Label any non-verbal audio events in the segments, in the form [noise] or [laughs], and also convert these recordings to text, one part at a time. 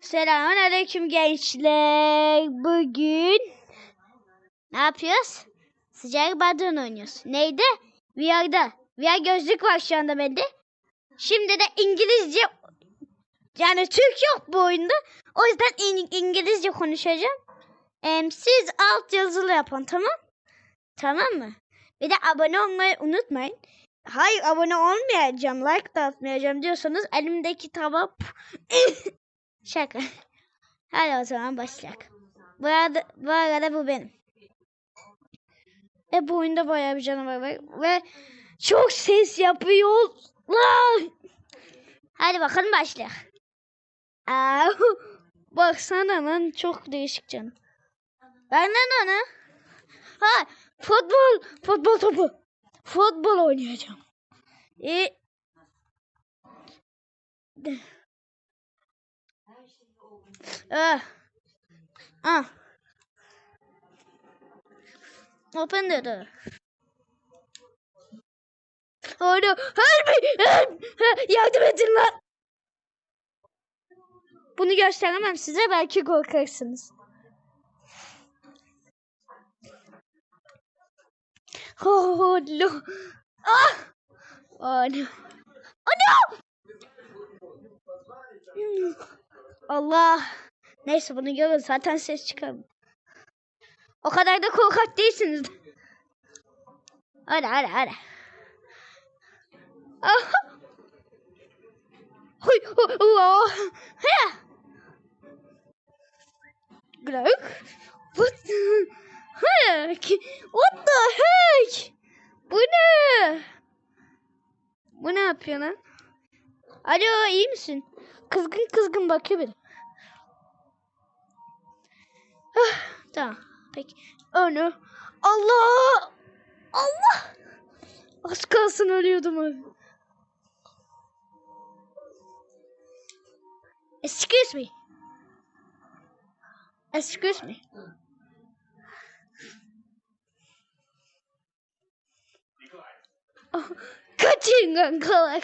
Selamun aleyküm gençler. Bugün ne yapıyoruz? Sıcak badron oynuyoruz. Neydi? VR'da. VR gözlük var şu anda bende. Şimdi de İngilizce yani Türk yok bu oyunda. O yüzden İng- İngilizce konuşacağım. Em, siz alt yazılı yapın tamam? Tamam mı? Bir de abone olmayı unutmayın. Hayır abone olmayacağım, like da atmayacağım diyorsanız elimdeki tava [laughs] Şaka. [laughs] Hadi o zaman başlayalım. Bu arada, bu arada bu benim. Ve bu oyunda bayağı bir canavar var. Ve çok ses yapıyorlar. Hadi bakalım başlayalım. Aa, baksana lan çok değişik canım. Ben lan onu. Ha futbol. Futbol topu. Futbol oynayacağım. E, Ah. Ah. Open the door. Oh no. Help me. Yardım edin lan. Bunu gösteremem size belki korkarsınız. Oh no. Ah. Oh no. Oh no. Hmm. Allah. Neyse bunu görün zaten ses çıkar. O kadar da korkak değilsiniz. Hadi hadi hadi. Huy, hu- Allah. He. Glögg. What heck? What the heck? Bu ne? Bu ne yapıyor lan? Alo iyi misin? Kızgın kızgın bakıyor beni. Ah, tamam. Peki. No. Allah! Allah! Az kalsın ölüyordum abi. Excuse me. Excuse me. Oh, kaçın kankalar.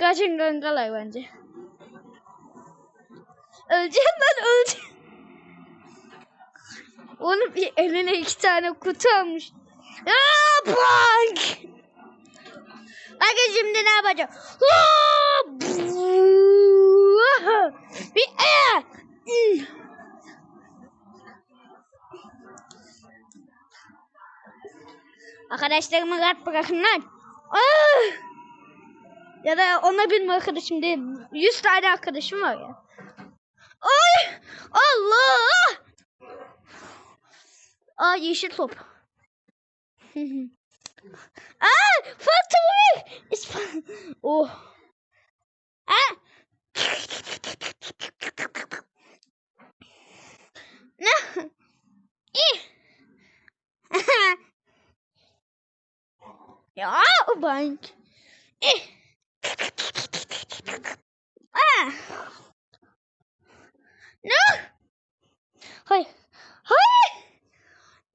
Kaçın kankalar bence. Öleceğim ben öleceğim. Onun bir eline iki tane kutu almış. Aa, bank! Bakın şimdi ne yapacağım? Bir e! Arkadaşlarımı rahat bırakın lan. Aa! Ya da ona benim arkadaşım değil. Yüz tane arkadaşım var ya. Ay! Allah! Aa yeşil top. [laughs] Aa! Fatih! İspan. Oh. Aa! [laughs] Ne? [laughs] O bank. İh. Aa! No! Hayır. Hayır!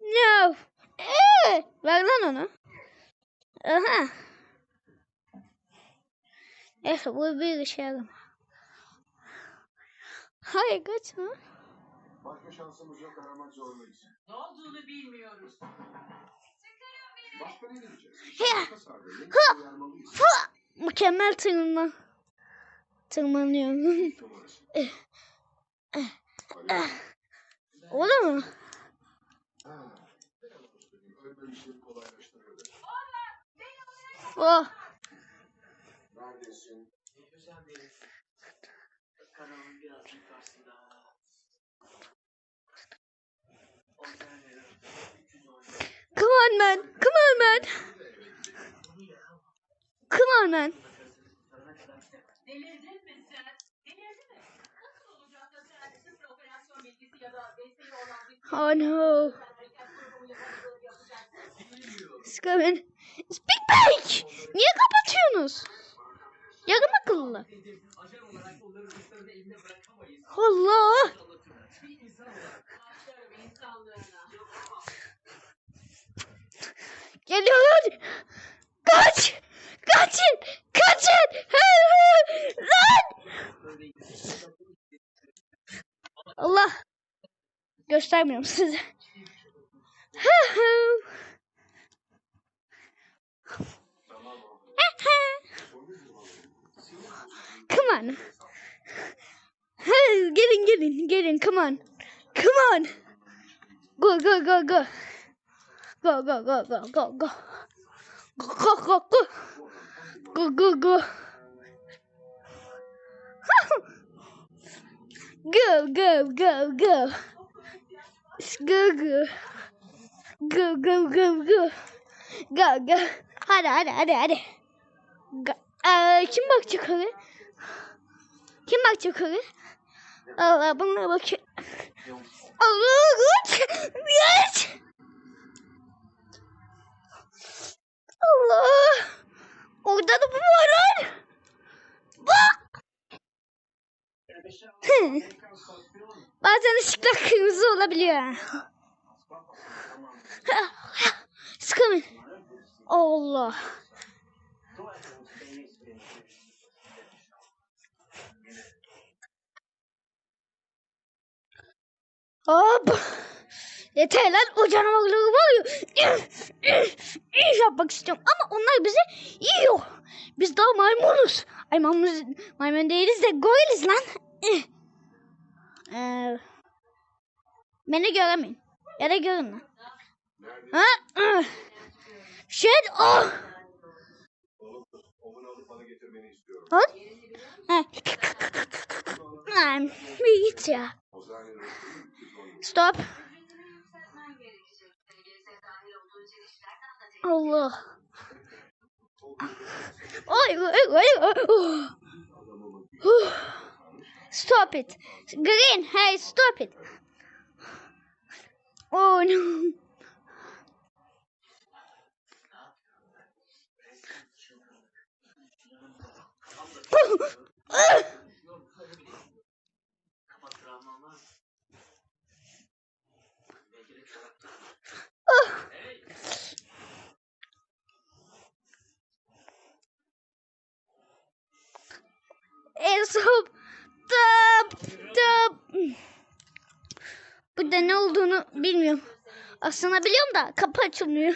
No! Ee, ver lan onu. Aha. Neyse bu bir işe yaramaz. Hayır kaçma. Başka şansımız yok aramak zorundayız. Ne olduğunu bilmiyoruz. Başka ne diyeceğiz? Başka! Mükemmel tırmanma. Tırmanıyorum. Numarası. [laughs] Eh. Alo. Olur mu? Kolaylaştırıyor. Oh. Neredesin? Güzel bir kanalın birazcık karşısında. Otellerin 300 oyun. Come on man. Come on man. Come on man. Delirdin mi sen? Oh no. It's coming. It's Big Bang. Niye kapatıyorsunuz? Yarım akıllı. Allah. Bir insan olarak. Başlarım insanlığına. Geliyor. Kaç. Kaçın. Kaçın. Lan. Allah. Göstermiyorum size. Come on. gelin gelin gelin come on. Come on. Go go go go. Go go go go go go. Go go go go. Go go go. Go go go go. Go go. Go go go go. Go go. Hadi hadi hadi hadi. Go. Ee, kim bakacak oraya? Kim bakacak oraya? Allah bana bakıyor. Allah güç. Güç. Allah. Orada da bu var. Bak. Bazen ışıklar kırmızı olabiliyor. Coming. Allah. Hop. Yeter lan o canavarları var ya. yapmak istiyorum ama onlar bizi yiyor. Biz daha maymunuz. Ay maymun, maymun değiliz de goriliz lan. Ee, beni göremeyin. Ya da görün lan. Ha? Şey, oh. İstiyorum. Ha? Lan, git ya. Stop. Allah. Oy, oy, oy, oy. Oh. Stop it. Green, hey, stop it. Oh no. En [laughs] son tıp tıp. Burada ne olduğunu bilmiyorum. Aslında biliyorum da kapı açılmıyor.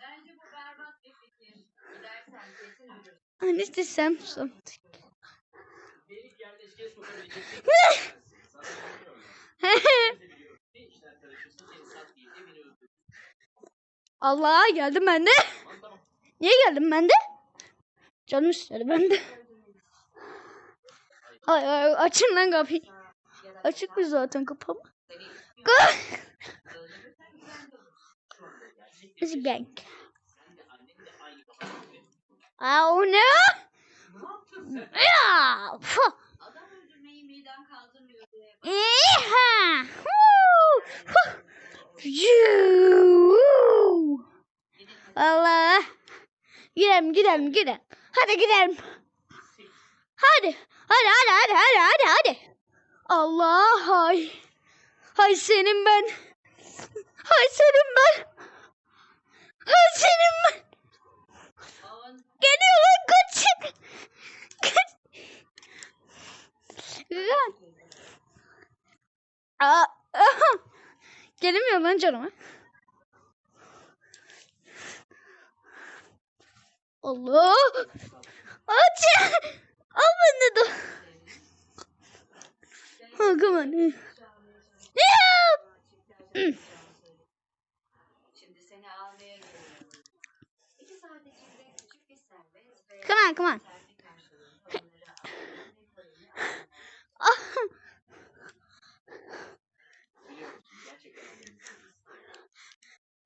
Bence bu berbat bir fikir. Gidersen kesin ölürsün. Hani desem something. [laughs] Allah geldim ben de. Niye geldim ben de? Canım istedi ben de. Ay, ay, açın lan kapıyı. Açık mı zaten kapı mı? It's bank. Aa o ne? Ya. Adam öldürmeyi miden kaldırmıyor diye. Allah. Gidelim gidelim gidelim. Hadi gidelim. Hadi. Hadi hadi hadi hadi hadi hadi. Allah hay. Hay senin ben. Hay senin ben. Hay senin ben. Geliyor lan kaçın. Kaç. Lan. Aa, lan canıma. Allah. Aç. Al beni de. Ha, come on. Help. şimdi seni almaya geliyorum. İki saat içinde küçük bir servet ve Come on, come on. terfi karşılığında onları almanın ve payını Ah.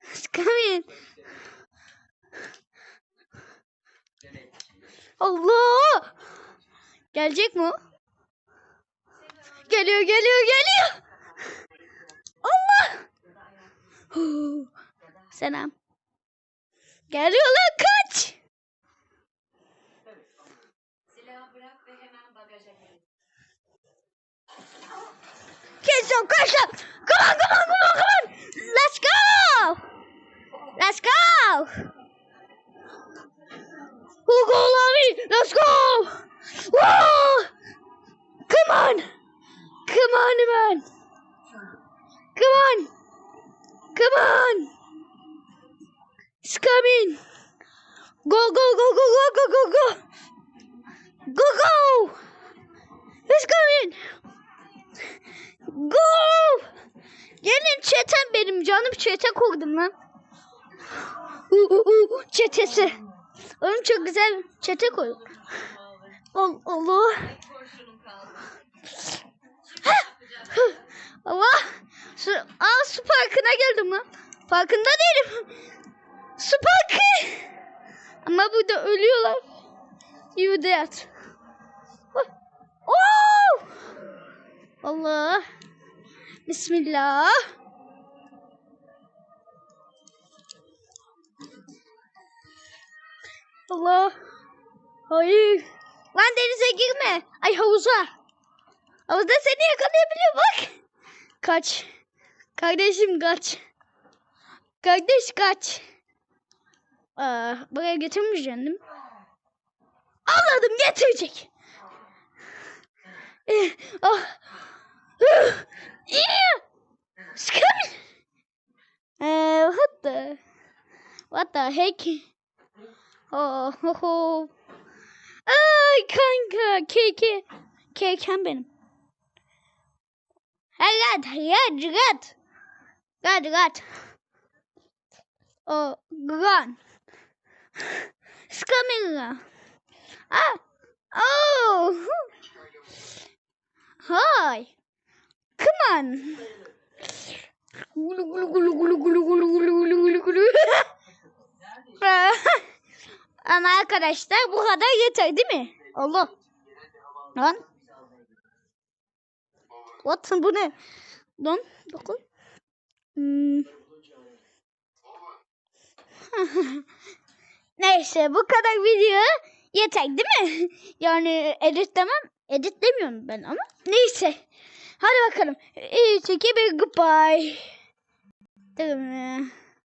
It's coming. Allah! Gelecek mi o? Geliyor, geliyor, geliyor. Allah! Selam. Geliyor lan kaç. Kes o kaç lan. Come on, come on, come on, come on. Let's go. Let's go. Who go Lami? Let's go! Whoa! Come on! Come on, man! Come on! Come on! It's coming! Go, go, go, go, go, go, go, go! Go, go! It's coming! Go! Gelin çetem benim canım çete kurdum lan. Uh, uh, uh, çetesi. Oğlum çok güzel çete koy. Al, Allah. Allah. Su, aa su parkına geldim lan. Farkında değilim. Su parkı. Ama burada ölüyorlar. You dead. Oh! Allah. Bismillah. Allah. Hayır. Lan denize girme. Ay havuza. Havuzda seni yakalayabiliyor bak. Kaç. Kardeşim kaç. Kardeş kaç. Aa, buraya getirmeyeceksin değil mi? Anladım getirecek. Eh, ah. Uh, what the? What the heck? Oh, ho, ho. Ay kanka keke. Kekem benim. Gad, gad. Gad, gad. Oh, gone. It's coming. Ah. Oh. Hi. Come on. Gulu gulu gulu gulu gulu gulu gulu gulu gulu gulu. [laughs] Ama arkadaşlar bu kadar yeter değil mi? Allah. Lan. What? Bu ne? Lan bakın. Hmm. [laughs] Neyse bu kadar video yeter değil mi? [laughs] Yani editlemem. Editlemiyorum ben ama. Neyse. Hadi bakalım. 3, 2, 1, goodbye. Değil mi?